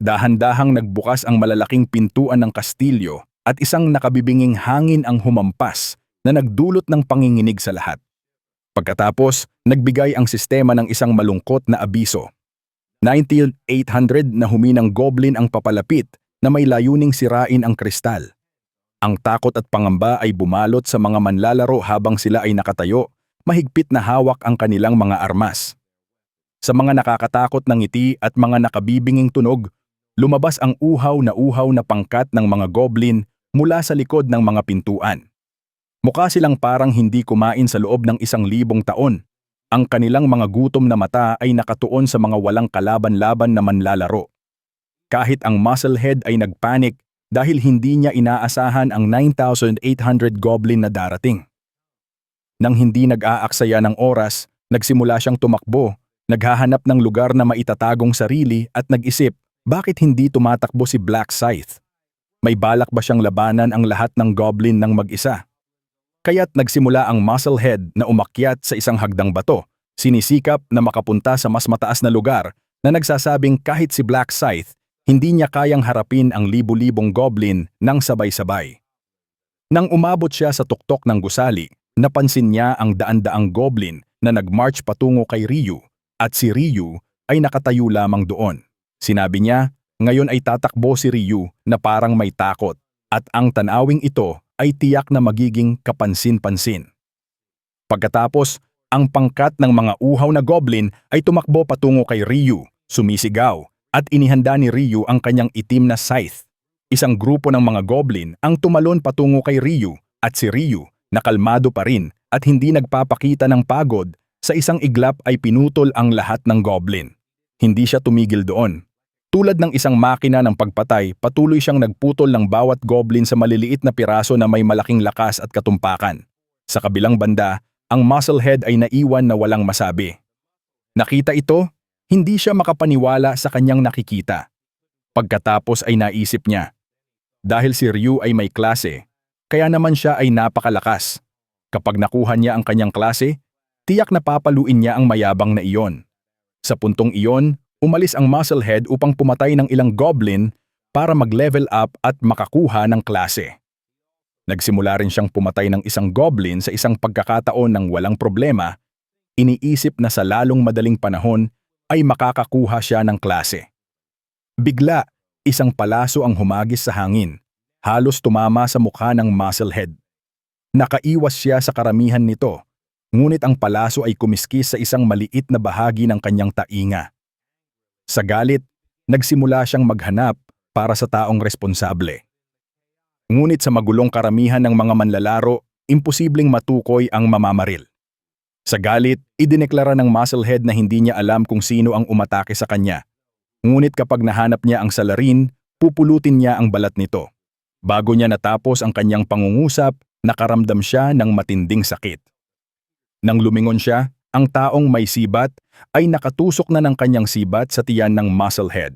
Dahan-dahang nagbukas ang malalaking pintuan ng kastilyo at isang nakabibinging hangin ang humampas na nagdulot ng panginginig sa lahat. Pagkatapos, nagbigay ang sistema ng isang malungkot na abiso. 9800 na huminang goblin ang papalapit na may layuning sirain ang kristal. Ang takot at pangamba ay bumalot sa mga manlalaro habang sila ay nakatayo, mahigpit na hawak ang kanilang mga armas. Sa mga nakakatakot na ngiti at mga nakabibinging tunog, lumabas ang uhaw na uhaw na pangkat ng mga goblin mula sa likod ng mga pintuan. Mukha silang parang hindi kumain sa loob ng isang libong taon. Ang kanilang mga gutom na mata ay nakatuon sa mga walang kalaban-laban na manlalaro. Kahit ang musclehead ay nagpanik dahil hindi niya inaasahan ang 9,800 goblin na darating. Nang hindi nag-aaksaya ng oras, nagsimula siyang tumakbo, naghahanap ng lugar na maitatagong sarili at nag-isip, bakit hindi tumatakbo si Black Scythe? May balak ba siyang labanan ang lahat ng goblin ng mag-isa? Kaya't nagsimula ang musclehead na umakyat sa isang hagdang bato, sinisikap na makapunta sa mas mataas na lugar na nagsasabing kahit si Black Scythe, hindi niya kayang harapin ang libu-libong goblin ng sabay-sabay. Nang umabot siya sa tuktok ng gusali, napansin niya ang daan-daang goblin na nagmarch patungo kay Ryu at si Ryu ay nakatayo lamang doon. Sinabi niya, ngayon ay tatakbo si Ryu na parang may takot at ang tanawing ito ay tiyak na magiging kapansin-pansin. Pagkatapos, ang pangkat ng mga uhaw na goblin ay tumakbo patungo kay Ryu, sumisigaw, at inihanda ni Ryu ang kanyang itim na scythe. Isang grupo ng mga goblin ang tumalon patungo kay Ryu at si Ryu, nakalmado pa rin at hindi nagpapakita ng pagod, sa isang iglap ay pinutol ang lahat ng goblin. Hindi siya tumigil doon. Tulad ng isang makina ng pagpatay, patuloy siyang nagputol ng bawat goblin sa maliliit na piraso na may malaking lakas at katumpakan. Sa kabilang banda, ang musclehead ay naiwan na walang masabi. Nakita ito, hindi siya makapaniwala sa kanyang nakikita. Pagkatapos ay naisip niya, dahil si Ryu ay may klase, kaya naman siya ay napakalakas. Kapag nakuha niya ang kanyang klase, tiyak na papaluin niya ang mayabang na iyon. Sa puntong iyon, umalis ang musclehead upang pumatay ng ilang goblin para mag-level up at makakuha ng klase. Nagsimula rin siyang pumatay ng isang goblin sa isang pagkakataon ng walang problema, iniisip na sa lalong madaling panahon ay makakakuha siya ng klase. Bigla, isang palaso ang humagis sa hangin, halos tumama sa mukha ng musclehead. Nakaiwas siya sa karamihan nito, ngunit ang palaso ay kumiskis sa isang maliit na bahagi ng kanyang tainga. Sa galit, nagsimula siyang maghanap para sa taong responsable. Ngunit sa magulong karamihan ng mga manlalaro, imposibleng matukoy ang mamamaril. Sa galit, idineklara ng musclehead na hindi niya alam kung sino ang umatake sa kanya. Ngunit kapag nahanap niya ang salarin, pupulutin niya ang balat nito. Bago niya natapos ang kanyang pangungusap, nakaramdam siya ng matinding sakit. Nang lumingon siya, ang taong may sibat ay nakatusok na ng kanyang sibat sa tiyan ng musclehead.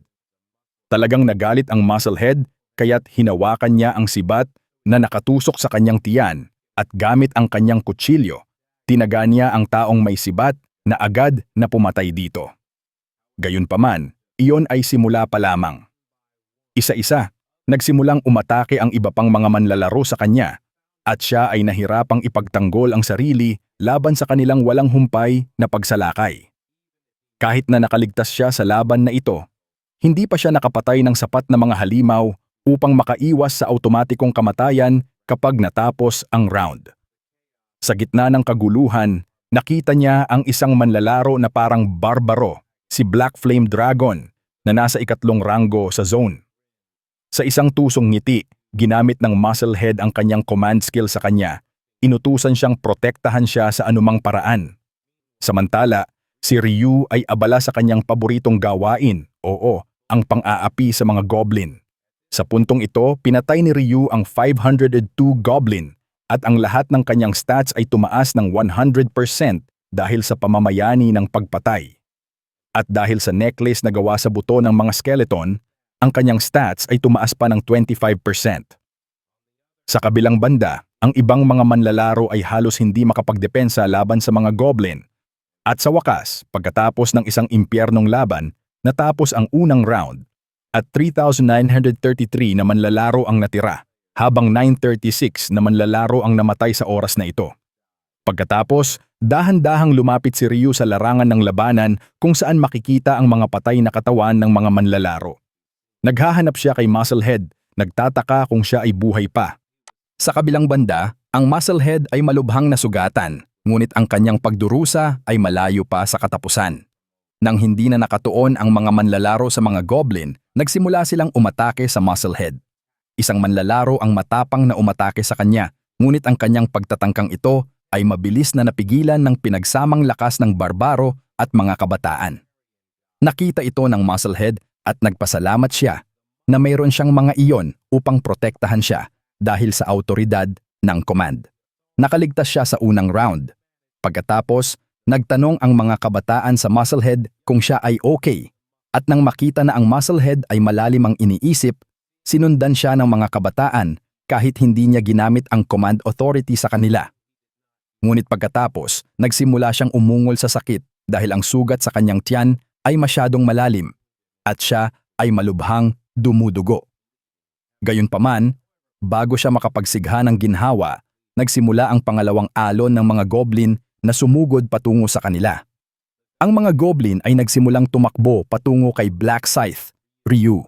Talagang nagalit ang musclehead kaya't hinawakan niya ang sibat na nakatusok sa kanyang tiyan at gamit ang kanyang kutsilyo, tinaga niya ang taong may sibat na agad na pumatay dito. Gayunpaman, iyon ay simula pa lamang. Isa-isa, nagsimulang umatake ang iba pang mga manlalaro sa kanya at siya ay nahirapang ipagtanggol ang sarili laban sa kanilang walang humpay na pagsalakay. Kahit na nakaligtas siya sa laban na ito, hindi pa siya nakapatay ng sapat na mga halimaw upang makaiwas sa automatikong kamatayan kapag natapos ang round. Sa gitna ng kaguluhan, nakita niya ang isang manlalaro na parang barbaro, si Black Flame Dragon, na nasa ikatlong ranggo sa zone. Sa isang tusong ngiti, ginamit ng Musclehead ang kanyang command skill sa kanya, inutusan siyang protektahan siya sa anumang paraan. Samantala, si Ryu ay abala sa kanyang paboritong gawain, oo, ang pang-aapi sa mga goblin. Sa puntong ito, pinatay ni Ryu ang 502 goblin at ang lahat ng kanyang stats ay tumaas ng 100% dahil sa pamamayani ng pagpatay. At dahil sa necklace na gawa sa buto ng mga skeleton, ang kanyang stats ay tumaas pa ng 25%. Sa kabilang banda, ang ibang mga manlalaro ay halos hindi makapagdepensa laban sa mga goblin. At sa wakas, pagkatapos ng isang impyernong laban, natapos ang unang round at 3,933 na manlalaro ang natira, habang 936 na manlalaro ang namatay sa oras na ito. Pagkatapos, dahan-dahang lumapit si Ryu sa larangan ng labanan kung saan makikita ang mga patay na katawan ng mga manlalaro. Naghahanap siya kay Musclehead, nagtataka kung siya ay buhay pa. Sa kabilang banda, ang Musclehead ay malubhang nasugatan, ngunit ang kanyang pagdurusa ay malayo pa sa katapusan. Nang hindi na nakatuon ang mga manlalaro sa mga goblin, nagsimula silang umatake sa Musclehead. Isang manlalaro ang matapang na umatake sa kanya, ngunit ang kanyang pagtatangkang ito ay mabilis na napigilan ng pinagsamang lakas ng barbaro at mga kabataan. Nakita ito ng Musclehead at nagpasalamat siya na mayroon siyang mga iyon upang protektahan siya dahil sa autoridad ng command. Nakaligtas siya sa unang round. Pagkatapos, nagtanong ang mga kabataan sa Musclehead kung siya ay okay at nang makita na ang Musclehead ay malalim ang iniisip, sinundan siya ng mga kabataan kahit hindi niya ginamit ang command authority sa kanila. Ngunit pagkatapos, nagsimula siyang umungol sa sakit dahil ang sugat sa kanyang tiyan ay masyadong malalim at siya ay malubhang dumudugo. Gayunpaman, bago siya makapagsigha ng ginhawa, nagsimula ang pangalawang alon ng mga goblin na sumugod patungo sa kanila. Ang mga goblin ay nagsimulang tumakbo patungo kay Black Scythe, Ryu.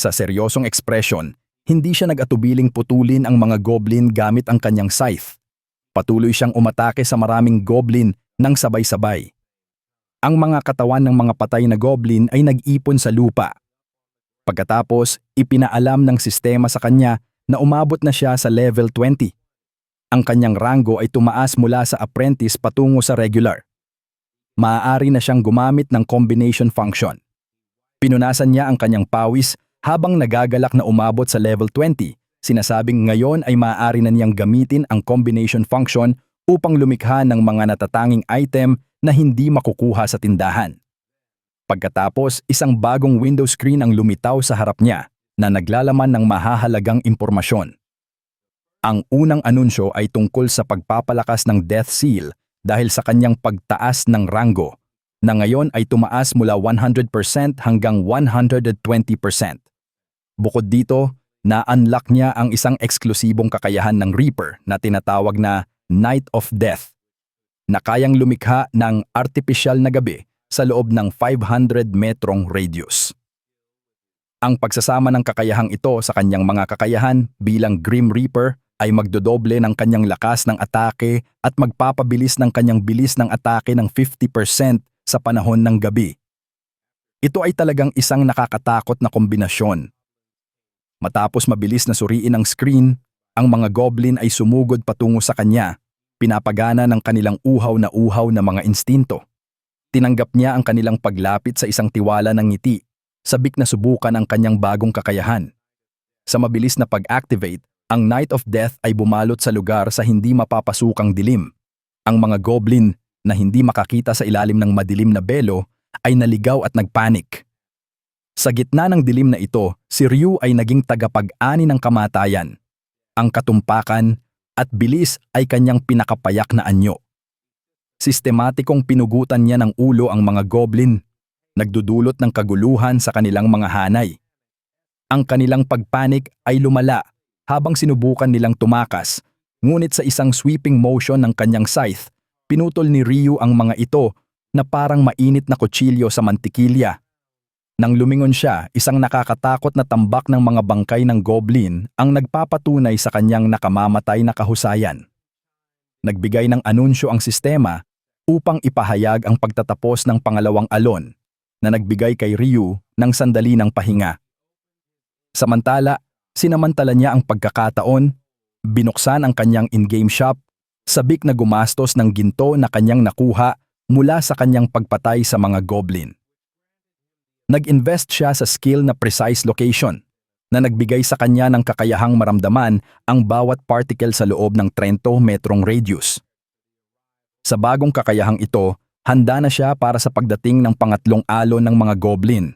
Sa seryosong ekspresyon, hindi siya nag-atubiling putulin ang mga goblin gamit ang kanyang scythe. Patuloy siyang umatake sa maraming goblin ng sabay-sabay. Ang mga katawan ng mga patay na goblin ay nag-ipon sa lupa. Pagkatapos, ipinaalam ng sistema sa kanya na umabot na siya sa level 20. Ang kanyang rango ay tumaas mula sa apprentice patungo sa regular. Maaari na siyang gumamit ng combination function. Pinunasan niya ang kanyang pawis habang nagagalak na umabot sa level 20 sinasabing ngayon ay maaari na niyang gamitin ang combination function upang lumikha ng mga natatanging item na hindi makukuha sa tindahan. Pagkatapos, isang bagong window screen ang lumitaw sa harap niya na naglalaman ng mahahalagang impormasyon. Ang unang anunsyo ay tungkol sa pagpapalakas ng Death Seal dahil sa kanyang pagtaas ng rango na ngayon ay tumaas mula 100% hanggang 120%. Bukod dito, na-unlock niya ang isang eksklusibong kakayahan ng Reaper na tinatawag na Night of Death na kayang lumikha ng artipisyal na gabi sa loob ng 500 metrong radius. Ang pagsasama ng kakayahang ito sa kanyang mga kakayahan bilang Grim Reaper ay magdodoble ng kanyang lakas ng atake at magpapabilis ng kanyang bilis ng atake ng 50% sa panahon ng gabi. Ito ay talagang isang nakakatakot na kombinasyon Matapos mabilis na suriin ang screen, ang mga goblin ay sumugod patungo sa kanya, pinapagana ng kanilang uhaw na uhaw na mga instinto. Tinanggap niya ang kanilang paglapit sa isang tiwala ng ngiti, sabik na subukan ang kanyang bagong kakayahan. Sa mabilis na pag-activate, ang Night of Death ay bumalot sa lugar sa hindi mapapasukang dilim. Ang mga goblin na hindi makakita sa ilalim ng madilim na belo ay naligaw at nagpanik. Sa gitna ng dilim na ito, si Ryu ay naging tagapag-ani ng kamatayan. Ang katumpakan at bilis ay kanyang pinakapayak na anyo. Sistematikong pinugutan niya ng ulo ang mga goblin, nagdudulot ng kaguluhan sa kanilang mga hanay. Ang kanilang pagpanik ay lumala habang sinubukan nilang tumakas, ngunit sa isang sweeping motion ng kanyang scythe, pinutol ni Ryu ang mga ito na parang mainit na kutsilyo sa mantikilya nang lumingon siya, isang nakakatakot na tambak ng mga bangkay ng goblin ang nagpapatunay sa kanyang nakamamatay na kahusayan. Nagbigay ng anunsyo ang sistema upang ipahayag ang pagtatapos ng pangalawang alon na nagbigay kay Ryu ng sandali ng pahinga. Samantala, sinamantala niya ang pagkakataon, binuksan ang kanyang in-game shop, sabik na gumastos ng ginto na kanyang nakuha mula sa kanyang pagpatay sa mga goblin. Nag-invest siya sa skill na precise location na nagbigay sa kanya ng kakayahang maramdaman ang bawat particle sa loob ng 30 metrong radius. Sa bagong kakayahang ito, handa na siya para sa pagdating ng pangatlong alon ng mga goblin.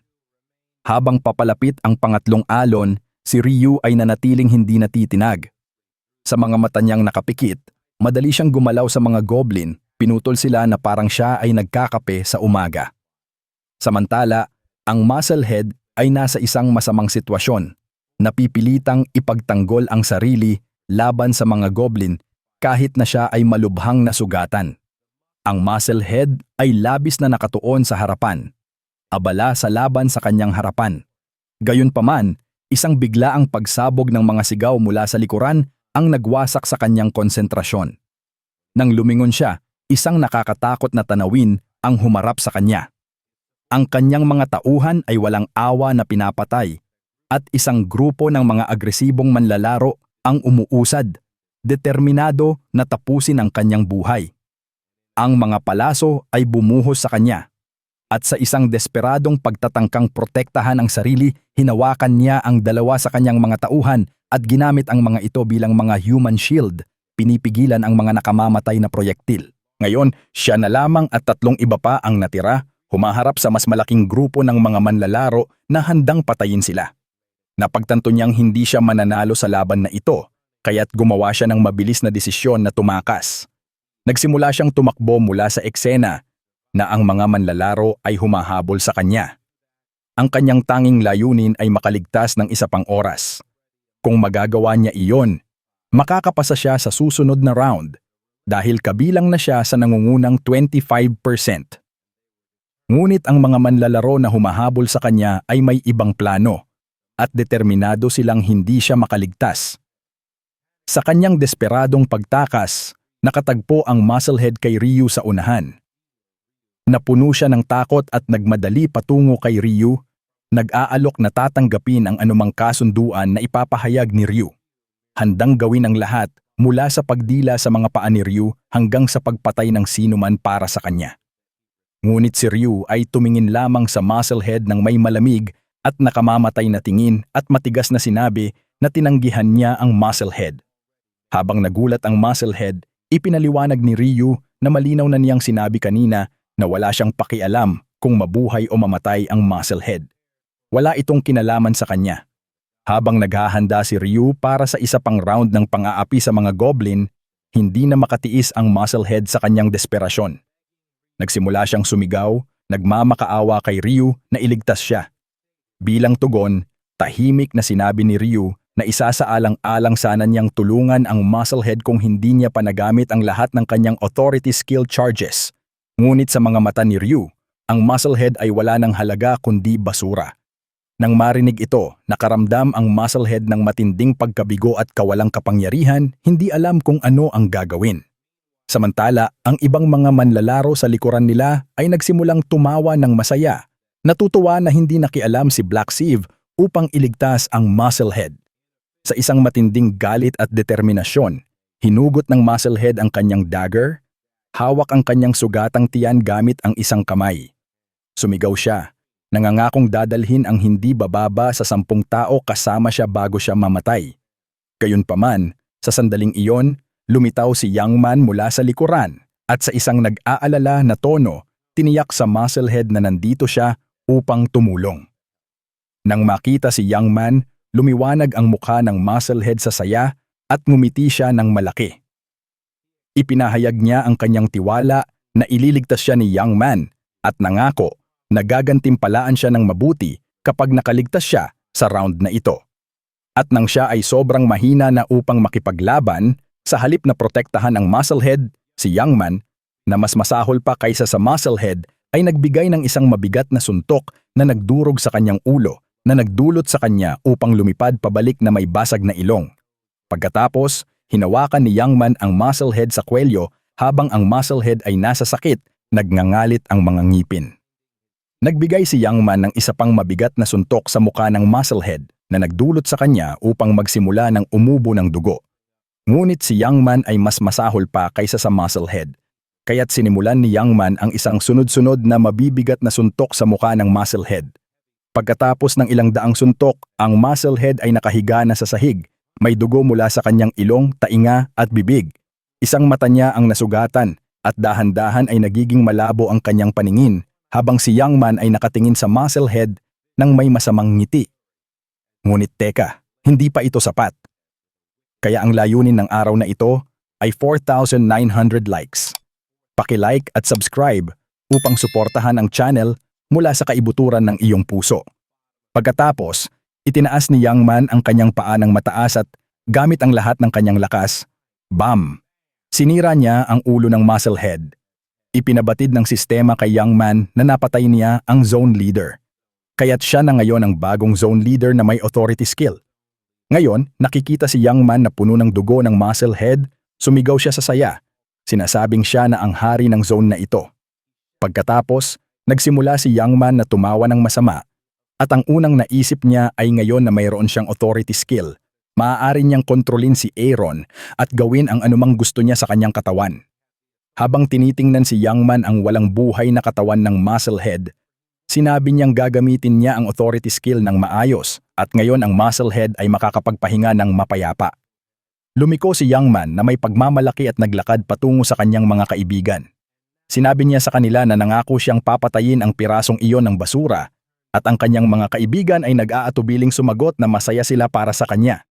Habang papalapit ang pangatlong alon, si Ryu ay nanatiling hindi natitinag. Sa mga mata niyang nakapikit, madali siyang gumalaw sa mga goblin, pinutol sila na parang siya ay nagkakape sa umaga. Samantala, ang musclehead ay nasa isang masamang sitwasyon. Napipilitang ipagtanggol ang sarili laban sa mga goblin kahit na siya ay malubhang nasugatan. Ang musclehead ay labis na nakatuon sa harapan. Abala sa laban sa kanyang harapan. Gayunpaman, isang biglaang pagsabog ng mga sigaw mula sa likuran ang nagwasak sa kanyang konsentrasyon. Nang lumingon siya, isang nakakatakot na tanawin ang humarap sa kanya. Ang kanyang mga tauhan ay walang awa na pinapatay at isang grupo ng mga agresibong manlalaro ang umuusad, determinado na tapusin ang kanyang buhay. Ang mga palaso ay bumuhos sa kanya at sa isang desperadong pagtatangkang protektahan ang sarili, hinawakan niya ang dalawa sa kanyang mga tauhan at ginamit ang mga ito bilang mga human shield, pinipigilan ang mga nakamamatay na proyektil. Ngayon, siya na lamang at tatlong iba pa ang natira, humaharap sa mas malaking grupo ng mga manlalaro na handang patayin sila. Napagtanto niyang hindi siya mananalo sa laban na ito, kaya't gumawa siya ng mabilis na desisyon na tumakas. Nagsimula siyang tumakbo mula sa eksena na ang mga manlalaro ay humahabol sa kanya. Ang kanyang tanging layunin ay makaligtas ng isa pang oras. Kung magagawa niya iyon, makakapasa siya sa susunod na round dahil kabilang na siya sa nangungunang 25%. Ngunit ang mga manlalaro na humahabol sa kanya ay may ibang plano at determinado silang hindi siya makaligtas. Sa kanyang desperadong pagtakas, nakatagpo ang musclehead kay Ryu sa unahan. Napuno siya ng takot at nagmadali patungo kay Ryu, nag-aalok na tatanggapin ang anumang kasunduan na ipapahayag ni Ryu. Handang gawin ang lahat mula sa pagdila sa mga paa ni Ryu hanggang sa pagpatay ng sinuman para sa kanya. Ngunit si Ryu ay tumingin lamang sa musclehead ng may malamig at nakamamatay na tingin at matigas na sinabi na tinanggihan niya ang musclehead. Habang nagulat ang musclehead, ipinaliwanag ni Ryu na malinaw na niyang sinabi kanina na wala siyang pakialam kung mabuhay o mamatay ang musclehead. Wala itong kinalaman sa kanya. Habang naghahanda si Ryu para sa isa pang round ng pang-aapi sa mga goblin, hindi na makatiis ang musclehead sa kanyang desperasyon. Nagsimula siyang sumigaw, nagmamakaawa kay Ryu na iligtas siya. Bilang tugon, tahimik na sinabi ni Ryu na isasaalang-alang sana niyang tulungan ang musclehead kung hindi niya panagamit ang lahat ng kanyang authority skill charges. Ngunit sa mga mata ni Ryu, ang musclehead ay wala ng halaga kundi basura. Nang marinig ito, nakaramdam ang musclehead ng matinding pagkabigo at kawalang kapangyarihan, hindi alam kung ano ang gagawin. Samantala, ang ibang mga manlalaro sa likuran nila ay nagsimulang tumawa ng masaya. Natutuwa na hindi nakialam si Black Sieve upang iligtas ang musclehead. Sa isang matinding galit at determinasyon, hinugot ng musclehead ang kanyang dagger, hawak ang kanyang sugatang tiyan gamit ang isang kamay. Sumigaw siya, nangangakong dadalhin ang hindi bababa sa sampung tao kasama siya bago siya mamatay. Gayunpaman, sa sandaling iyon, lumitaw si Young Man mula sa likuran at sa isang nag-aalala na tono, tiniyak sa musclehead na nandito siya upang tumulong. Nang makita si Young Man, lumiwanag ang mukha ng musclehead sa saya at ngumiti siya ng malaki. Ipinahayag niya ang kanyang tiwala na ililigtas siya ni Young Man at nangako nagagantimpalaan siya ng mabuti kapag nakaligtas siya sa round na ito. At nang siya ay sobrang mahina na upang makipaglaban, sa halip na protektahan ang musclehead, si Youngman, na mas masahol pa kaysa sa musclehead, ay nagbigay ng isang mabigat na suntok na nagdurog sa kanyang ulo na nagdulot sa kanya upang lumipad pabalik na may basag na ilong. Pagkatapos, hinawakan ni Youngman ang musclehead sa kwelyo habang ang musclehead ay nasa sakit, nagngangalit ang mga ngipin. Nagbigay si Youngman ng isa pang mabigat na suntok sa muka ng musclehead na nagdulot sa kanya upang magsimula ng umubo ng dugo. Ngunit si Youngman ay mas masahol pa kaysa sa musclehead. Kaya't sinimulan ni Youngman ang isang sunod-sunod na mabibigat na suntok sa muka ng musclehead. Pagkatapos ng ilang daang suntok, ang musclehead ay nakahiga na sa sahig. May dugo mula sa kanyang ilong, tainga at bibig. Isang mata niya ang nasugatan at dahan-dahan ay nagiging malabo ang kanyang paningin habang si Young Man ay nakatingin sa musclehead ng may masamang ngiti. Ngunit teka, hindi pa ito sapat. Kaya ang layunin ng araw na ito ay 4,900 likes. Paki-like at subscribe upang suportahan ang channel mula sa kaibuturan ng iyong puso. Pagkatapos, itinaas ni Young Man ang kanyang paa ng mataas at gamit ang lahat ng kanyang lakas, bam! Sinira niya ang ulo ng muscle head. Ipinabatid ng sistema kay Young Man na napatay niya ang zone leader. Kaya't siya na ngayon ang bagong zone leader na may authority skill. Ngayon, nakikita si Young Man na puno ng dugo ng muscle head, sumigaw siya sa saya. Sinasabing siya na ang hari ng zone na ito. Pagkatapos, nagsimula si Young Man na tumawa ng masama at ang unang naisip niya ay ngayon na mayroon siyang authority skill. Maaari niyang kontrolin si Aaron at gawin ang anumang gusto niya sa kanyang katawan. Habang tinitingnan si Young Man ang walang buhay na katawan ng musclehead, sinabi niyang gagamitin niya ang authority skill ng maayos at ngayon ang musclehead ay makakapagpahinga ng mapayapa. Lumiko si Young Man na may pagmamalaki at naglakad patungo sa kanyang mga kaibigan. Sinabi niya sa kanila na nangako siyang papatayin ang pirasong iyon ng basura at ang kanyang mga kaibigan ay nag-aatubiling sumagot na masaya sila para sa kanya.